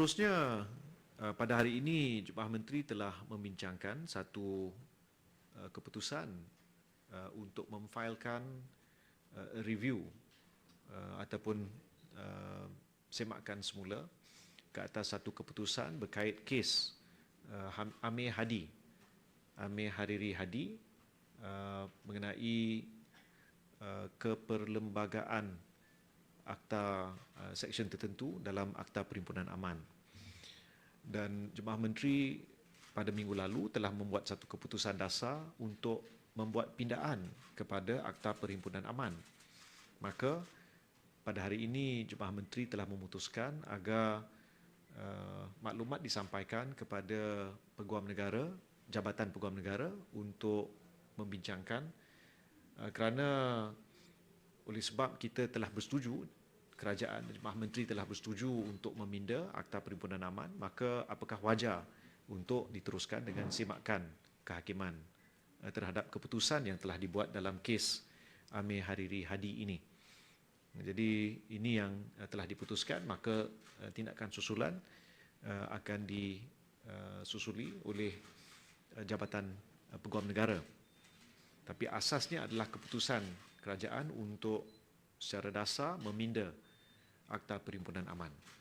Seterusnya, uh, pada hari ini Jemaah Menteri telah membincangkan satu uh, keputusan uh, untuk memfailkan review ataupun semakan semula ke atas satu keputusan berkait kes Amir Hadi. Amir Hariri Hadi mengenai keperlembagaan akta uh, seksyen tertentu dalam akta perhimpunan aman. Dan Jemaah Menteri pada minggu lalu telah membuat satu keputusan dasar untuk membuat pindaan kepada akta perhimpunan aman. Maka pada hari ini Jemaah Menteri telah memutuskan agar uh, maklumat disampaikan kepada Peguam Negara, Jabatan Peguam Negara untuk membincangkan uh, kerana oleh sebab kita telah bersetuju kerajaan Jemaah Menteri telah bersetuju untuk meminda Akta Perhimpunan Aman maka apakah wajar untuk diteruskan dengan semakan kehakiman eh, terhadap keputusan yang telah dibuat dalam kes Amir Hariri Hadi ini. Jadi ini yang eh, telah diputuskan maka eh, tindakan susulan akan disusuli oleh eh, Jabatan Peguam Negara. Tapi asasnya adalah keputusan kerajaan untuk secara dasar meminda Akta Perhimpunan Aman.